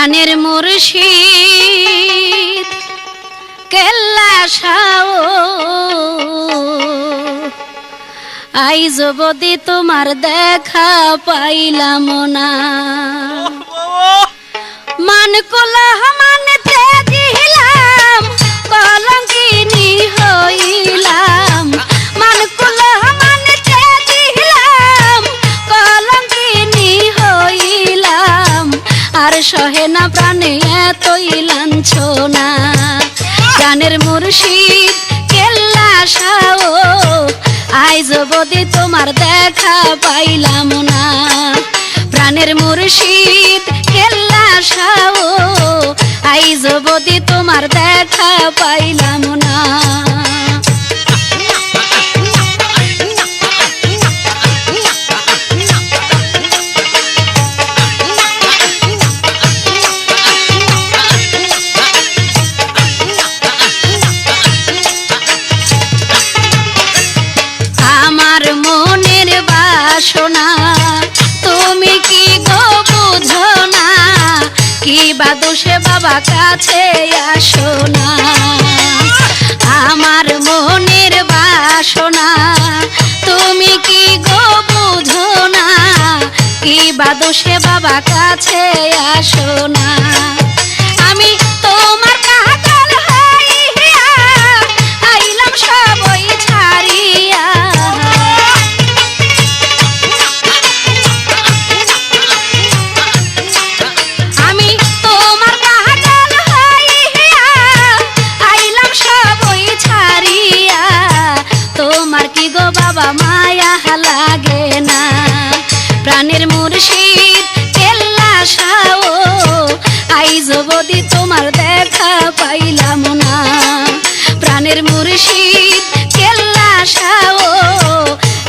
প্রাণের মুর্শিদ কেল্লা Sao I বদি তোমার দেখা পাইলাম না। মান কলহ আর সহে না প্রাণে এতই লাঞ্ছনা। প্রাণের মুর্শিদ কেল্লা সাও আই বদি তোমার দেখা পাইলাম না। প্রাণের মুর্শিদ কেল্লা সাও আই বদি তোমার দেখা পাইলাম বাসনা তুমি কি গো বুঝো না? কি বা দোষে বাবা কাছে আসো না আমার মনের বাসনা, তুমি কি গো বুঝো না? কি বা দোষে বাবা কাছে আসো না আমি তোমার আইজ বদি তোমার দেখা পাইলাম না। প্রাণের মুর্শিদ কেল্লা সাও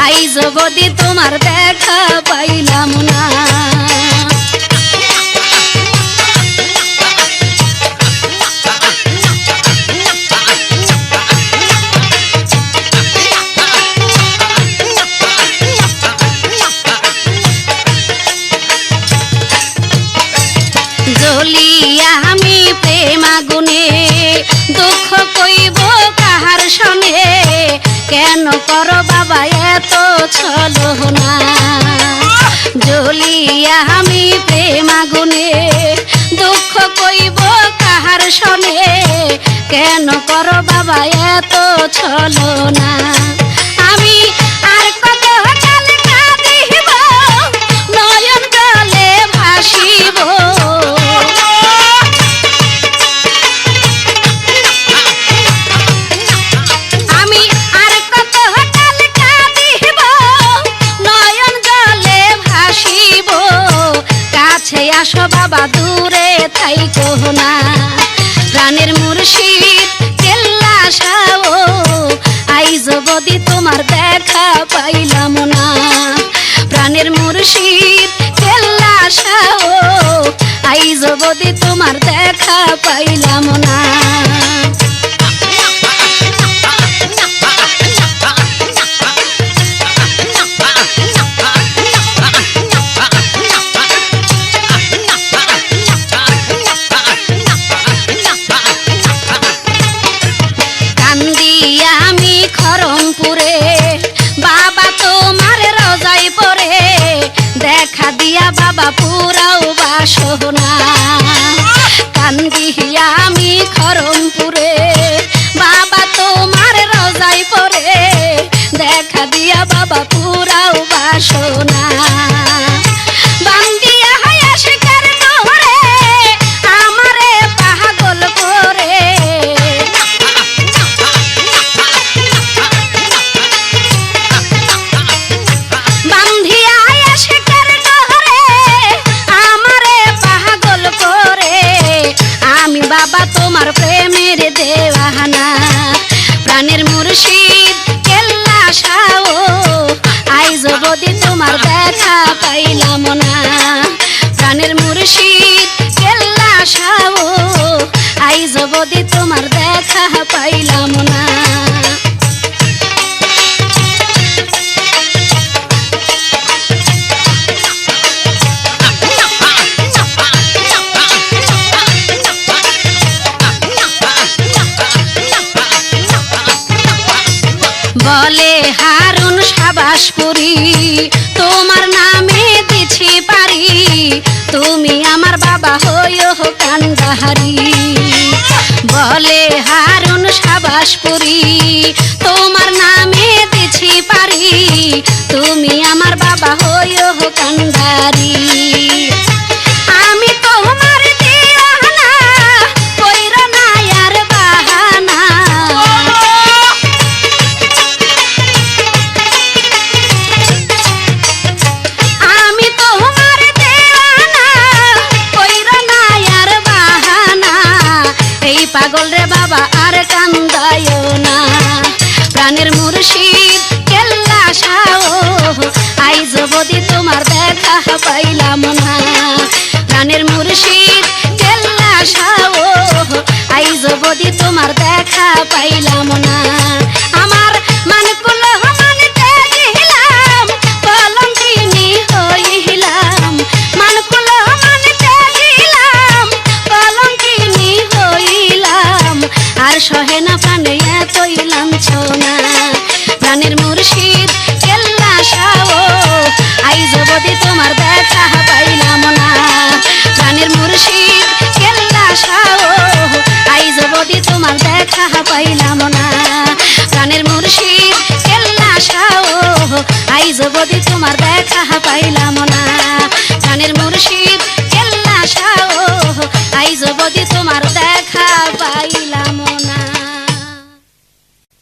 আই বদি তোমার দেখা পাইলাম না। প্রেম আগুনে দুঃখ কইব কাহার সনে? কেন কর বাবা, এত ছলো না। জ্বলিয়া আমি প্রেম আগুনে, দুঃখ কইব কাহার সনে? কেন কর বাবা, এত ছলো না। আমি বাবা দূরে তাই না। প্রাণের মুর্শিদ কেল্লা সাও আইজ বদি তোমার দেখা পাইলাম না। প্রাণের মুর্শিদ কেল্লা সাও আইজ বদি তোমার দেখা পাইলাম না। কান্দিয়া আমি খরমপুরে বাবা তোমার রজাই পরে দেখা দিয়া বাবা পুরাও বাসনা। দেখা পাইলাম না প্রাণের মুর্শিদ কেল্লা সাও। আইজ বদি তোমার দেখা পাইলাম না বলে হারুন সাবাসপুরি তোমার নামে দিছি পারি। তুমি আমার বাবা হইও কান্দাহারি বলে হারুন সাবাস পাগল রে বাবা আরে যদি তোমার দেখা পাইলাম না। জানের মুর্শিদ চেল্লা সাও আই যদি তোমার দেখা পাইলাম